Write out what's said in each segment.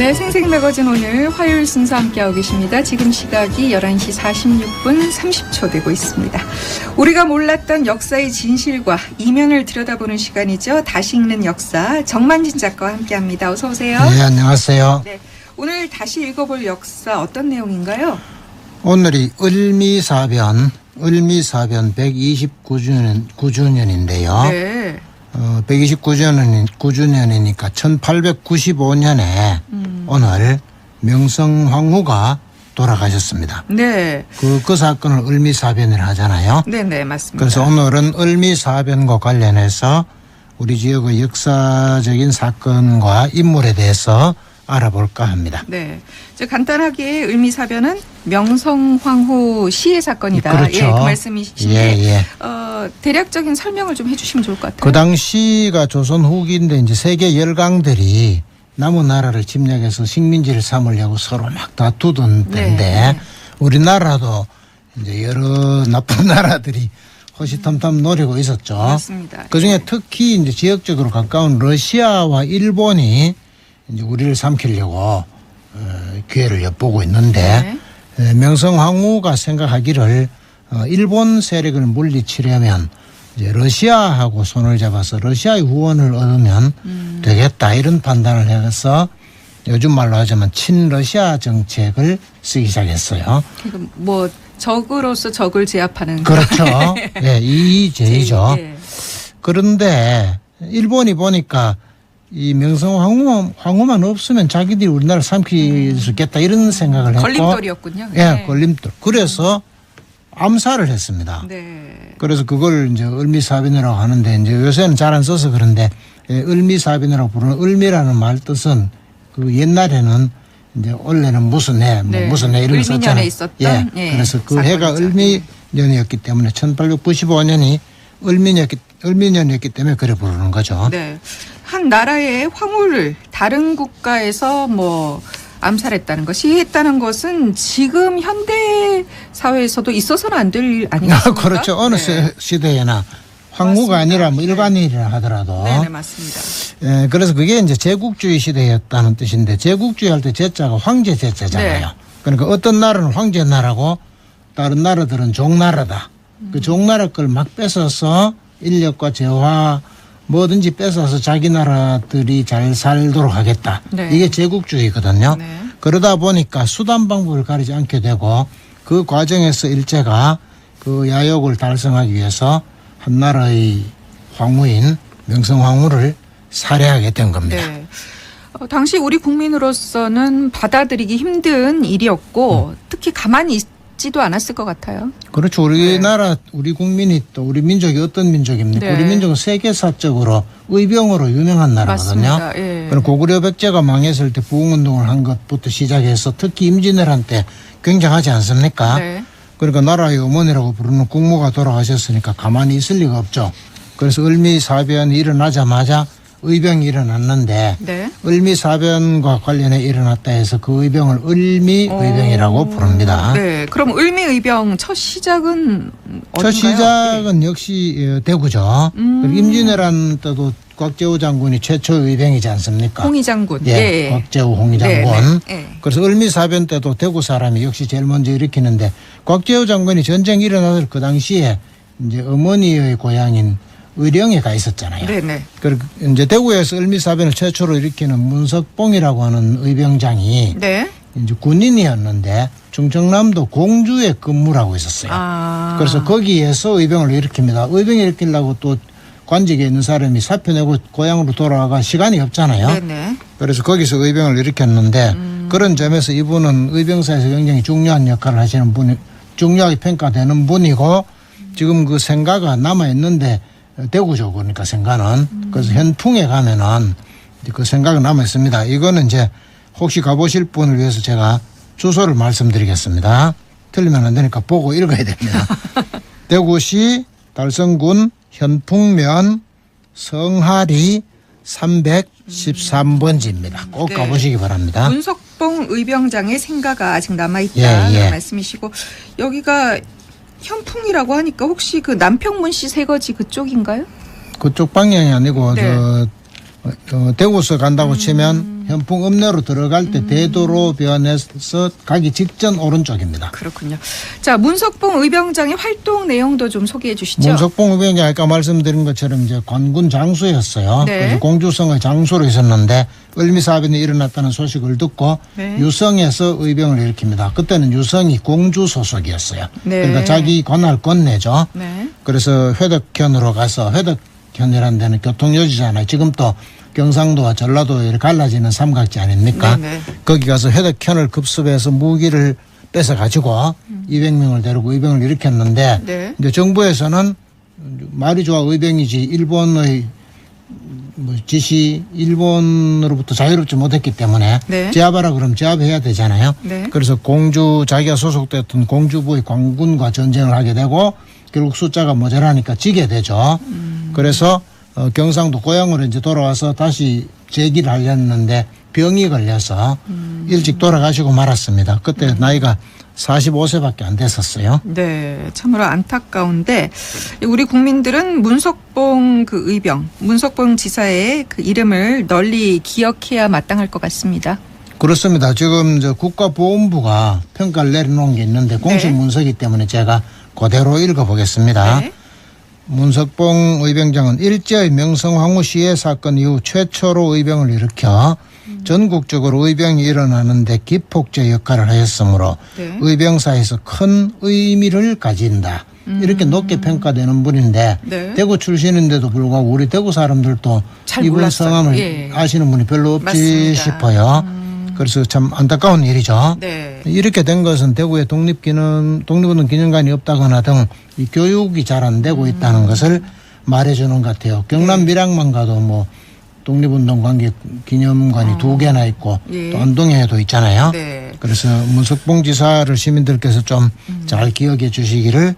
네, 생생매거진 오늘 화요일 순서 함께하고 계십니다. 지금 시각이 11시 46분 30초 되고 있습니다. 우리가 몰랐던 역사의 진실과 이면을 들여다보는 시간이죠. 다시 읽는 역사 정만진 작가와 함께합니다. 어서 오세요. 네, 안녕하세요. 네, 오늘 다시 읽어볼 역사 어떤 내용인가요? 오늘이 을미사변, 을미사변 129주년, 9주년인데요. 네. 어, 129주년, 9주년이니까 1895년에 음. 오늘 명성 황후가 돌아가셨습니다. 네. 그, 그 사건을 을미사변을 하잖아요. 네, 네, 맞습니다. 그래서 오늘은 을미사변과 관련해서 우리 지역의 역사적인 사건과 인물에 대해서 알아볼까 합니다. 네. 간단하게 을미사변은 명성황후 시의 사건이다. 그렇죠. 예, 그 말씀이신데 예, 예. 어, 대략적인 설명을 좀 해주시면 좋을 것 같아요. 그 당시가 조선 후기인데 이제 세계 열강들이 남은 나라를 침략해서 식민지를 삼으려고 서로 막 다투던 네, 때인데 네. 우리나라도 이제 여러 나쁜 나라들이 호시탐탐 노리고 있었죠. 맞습니다. 그 중에 특히 이제 지역적으로 가까운 러시아와 일본이 이제 우리를 삼키려고 어, 기회를 엿보고 있는데 에, 명성황후가 생각하기를 어, 일본 세력을 물리치려면 이제 러시아하고 손을 잡아서 러시아의 후원을 얻으면 음. 되겠다 이런 판단을 해서 요즘 말로 하자면 친러시아 정책을 쓰기 시작했어요. 그뭐 적으로서 적을 제압하는 그렇죠. 예, 이 제이죠. 예. 그런데 일본이 보니까 이 명성 황후, 황후만 없으면 자기들이 우리나라를 삼킬 수 있겠다 이런 생각을 했고 걸림돌이었군요. 예, 네. 걸림돌. 그래서 암살을 했습니다. 네. 그래서 그걸 이제 을미사변이라고 하는데 이제 요새는 잘 안 써서 그런데 예, 을미사변이라고 부르는 을미라는 말 뜻은 그 옛날에는 이제 원래는 무슨 해, 뭐 네. 무슨 해 이런 썼잖아요. 있었던, 예. 예, 그래서 그 해가 사건이죠. 을미년이었기 때문에 1895년이 을미년이었기, 을미년이었기 때문에 그래 부르는 거죠. 네. 한 나라의 황후를 다른 국가에서 뭐 암살했다는 것, 시해했다는 것은 지금 현대 사회에서도 있어서는 안될일 아니겠습니까? 그렇죠. 어느 네. 시대에나 황후가 맞습니다. 아니라 뭐 네. 일반인이라 하더라도 네, 네, 맞습니다. 예, 그래서 그게 이제 제국주의 시대였다는 뜻인데 제국주의 할 때 제자가 황제 제자잖아요. 네. 그러니까 어떤 나라는 황제 나라고 다른 나라들은 종나라다. 음. 그 종나라 걸 막 뺏어서 인력과 재화 뭐든지 뺏어서 자기 나라들이 잘 살도록 하겠다. 네. 이게 제국주의거든요. 네. 그러다 보니까 수단 방법을 가리지 않게 되고 그 과정에서 일제가 그 야욕을 달성하기 위해서 한 나라의 황후인 명성 황후를 살해하게 된 겁니다. 네. 어, 당시 우리 국민으로서는 받아들이기 힘든 일이었고 특히 가만히 있 지도 않았을 것 같아요. 그렇죠. 우리나라 우리 국민이 또 우리 민족이 어떤 민족입니까? 네. 우리 민족은 세계사적으로 의병으로 유명한 나라거든요. 맞습니다. 예. 그럼 고구려 백제가 망했을 때 부흥운동을 한 것부터 시작해서 특히 임진왜란 때 굉장하지 않습니까? 네. 그러니까 나라의 어머니라고 부르는 국무가 돌아가셨으니까 가만히 있을 리가 없죠. 그래서 을미 사변이 일어나자마자 의병이 일어났는데 네. 을미사변과 관련해 일어났다 해서 그 의병을 을미의병이라고 오, 부릅니다. 네. 그럼 을미의병 첫 시작은 첫 어딘가요? 시작은 역시 어, 대구죠. 음. 임진왜란 때도 곽재우 장군이 최초 의병이지 않습니까? 홍희 장군. 예, 곽재우 홍희 네, 장군. 네, 네. 그래서 을미사변 때도 대구 사람이 역시 제일 먼저 일으키는데 곽재우 장군이 전쟁 일어나서 그 당시에 이제 어머니의 고향인 의령에 가 있었잖아요. 네, 네. 그리고 이제 대구에서 을미사변을 최초로 일으키는 문석봉이라고 하는 의병장이 네. 이제 군인이었는데 충청남도 공주에 근무를 하고 있었어요. 아. 그래서 거기에서 의병을 일으킵니다. 의병 일으키려고 또 관직에 있는 사람이 사표 내고 고향으로 돌아가 시간이 없잖아요. 네, 네. 그래서 거기서 의병을 일으켰는데 그런 점에서 이분은 의병사에서 굉장히 중요한 역할을 하시는 분이 중요하게 평가되는 분이고 지금 그 생가가 남아 있는데 대구죠 그러니까 생가는 그래서 현풍에 가면은 그 생가가 남아 있습니다. 이거는 이제 혹시 가보실 분을 위해서 제가 주소를 말씀드리겠습니다. 틀리면 안 되니까 보고 읽어야 됩니다. 대구시 달성군 현풍면 성하리 313번지입니다. 꼭 네. 가보시기 바랍니다. 문석봉 의병장의 생가가 아직 남아 있다 예, 예. 말씀이시고 여기가 현풍이라고 하니까 혹시 그 남평문씨 새거지 그쪽인가요? 그쪽 방향이 아니고 네. 저 어, 어, 대구서 간다고 치면 현풍 읍내로 들어갈 때 대도로 변해서 가기 직전 오른쪽입니다. 그렇군요. 자, 문석봉 의병장의 활동 내용도 좀 소개해 주시죠. 문석봉 의병이 아까 말씀드린 것처럼 이제 관군 장수였어요. 네. 그래서 공주성의 장수로 있었는데 을미 사변이 일어났다는 소식을 듣고 네. 유성에서 의병을 일으킵니다. 그때는 유성이 공주 소속이었어요. 네. 그러니까 자기 관할 건네죠. 네. 그래서 회덕현으로 가서 회덕 현이라는 데는 교통요지잖아요. 지금 또 경상도와 전라도 이렇게 갈라지는 삼각지 아닙니까? 네네. 거기 가서 회덕현을 급습해서 무기를 뺏어 가지고 200명을 데리고 의병을 일으켰는데 네. 이제 정부에서는 말이 좋아 의병이지 일본의 뭐 지시 일본으로부터 자유롭지 못했기 때문에 네. 제압하라 그러면 제압해야 되잖아요. 네. 그래서 공주 자기가 소속됐던 공주부의 관군과 전쟁을 하게 되고 결국 숫자가 모자라니까 지게 되죠. 그래서 어, 경상도 고향으로 이제 돌아와서 다시 재기를 하려는데 병이 걸려서 일찍 돌아가시고 말았습니다. 그때 나이가 45세밖에 안 됐었어요. 네, 참으로 안타까운데 우리 국민들은 문석봉 그 의병, 문석봉 지사의 그 이름을 널리 기억해야 마땅할 것 같습니다. 그렇습니다. 지금 저 국가보훈부가 평가를 내려놓은 게 있는데 공식 네. 문서이기 때문에 제가 그대로 읽어보겠습니다. 네. 문석봉 의병장은 일제의 명성황후 시해 사건 이후 최초로 의병을 일으켜 전국적으로 의병이 일어나는 데 기폭제 역할을 하였으므로 네. 의병사에서 큰 의미를 가진다. 이렇게 높게 평가되는 분인데 음. 네. 대구 출신인데도 불구하고 우리 대구 사람들도 잘 이분. 성함을 예. 아시는 분이 별로 없지 맞습니다. 음. 싶어요. 그래서 참 안타까운 일이죠. 네. 이렇게 된 것은 대구에 독립기능, 독립운동 기념관이 없다거나 등 이 교육이 잘 안 되고 음. 있다는 것을 말해주는 것 같아요. 경남 밀양만 가도 뭐 독립운동 관계 기념관이 두 개나 있고 어. 예. 또 안동에도 있잖아요. 네. 그래서 문석봉 지사를 시민들께서 좀잘 기억해 주시기를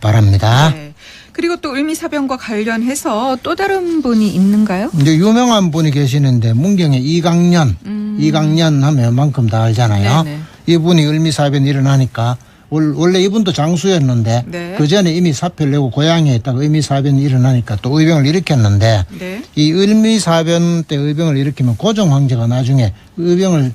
바랍니다. 음. 네. 그리고 또 을미사병과 관련해서 또 다른 분이 있는가요? 이제 유명한 분이 계시는데 문경의 이강년, 이강년 하면 웬만큼 다 알잖아요. 음. 네네. 이분이 을미사변 일어나니까 월- 원래 이분도 장수였는데 네. 그 전에 이미 사표를 내고 고향에 있다가 을미사변이 일어나니까 또 의병을 일으켰는데 네. 이 을미사변 때 의병을 일으키면 고종 황제가 나중에 의병을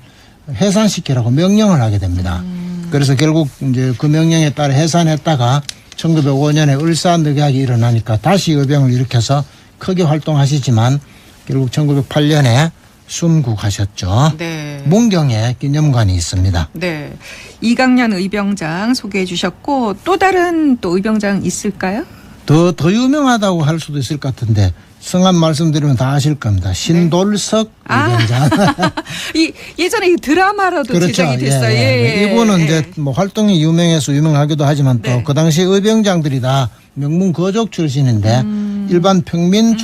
해산시키라고 명령을 하게 됩니다. 음. 그래서 결국 이제 그 명령에 따라 해산했다가 1905년에 을사늑약이 일어나니까 다시 의병을 일으켜서 크게 활동하시지만 결국 1908년에 순국하셨죠. 네. 문경에 기념관이 있습니다. 네. 이강년 의병장 소개해 주셨고 또 다른 또 의병장 있을까요? 더, 더 유명하다고 할 수도 있을 것 같은데 성함 말씀드리면 다 아실 겁니다. 신돌석 네. 아. 의병장. 이 예전에 이 드라마로도 제작이 됐어요. 예, 예. 예. 이분은 예. 이제 뭐 활동이 유명해서 유명하기도 하지만 또 네. 그 당시 의병장들이 다 명문 거족 출신인데 일반 평민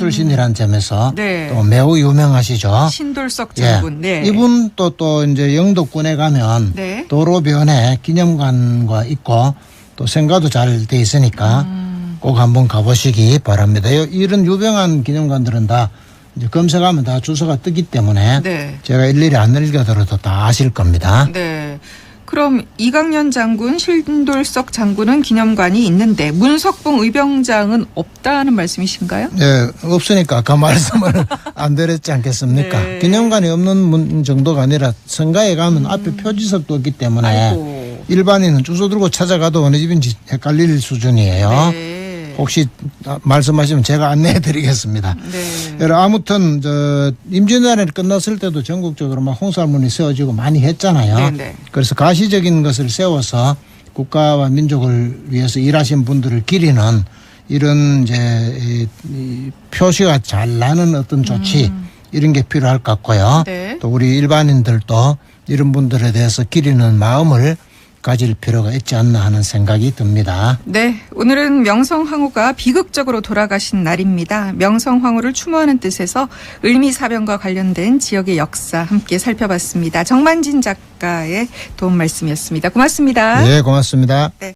점에서 음. 네. 또 매우 유명하시죠. 신돌석 장군. 네. 예. 이분 또 또 이제 영덕군에 가면 네. 도로변에 기념관과 있고 또 생가도 잘 돼 있으니까 음. 꼭 한번 가보시기 바랍니다. 요- 이런 유명한 기념관들은 다 이제 검색하면 다 주소가 뜨기 때문에 네. 제가 일일이 안 읽어드려도 다 아실 겁니다. 네. 그럼 이강년 장군, 신돌석 장군은 기념관이 있는데 문석봉 의병장은 없다는 말씀이신가요? 예, 없으니까 아까 말씀을 안 드렸지 않겠습니까? 네. 기념관이 없는 문 정도가 아니라 성가에 가면 앞에 표지석도 없기 때문에 음. 아이고. 일반인은 주소 들고 찾아가도 어느 집인지 헷갈릴 수준이에요. 네. 혹시 아, 말씀하시면 제가 안내해 드리겠습니다. 네. 아무튼 저 임진왜란이 끝났을 때도 전국적으로 막 홍살문이 세워지고 많이 했잖아요. 네네. 그래서 가시적인 것을 세워서 국가와 민족을 위해서 일하신 분들을 기리는 이런 이제 이, 이 표시가 잘 나는 어떤 조치 이런 게 필요할 것 같고요. 네. 또 우리 일반인들도 이런 분들에 대해서 기리는 마음을 가질 필요가 있지 않나 하는 생각이 듭니다. 네, 오늘은 명성황후가 비극적으로 돌아가신 날입니다. 명성황후를 추모하는 뜻에서 을미사병과 관련된 지역의 역사 함께 살펴봤습니다. 정만진 작가의 도움 말씀이었습니다. 고맙습니다. 네, 고맙습니다. 네.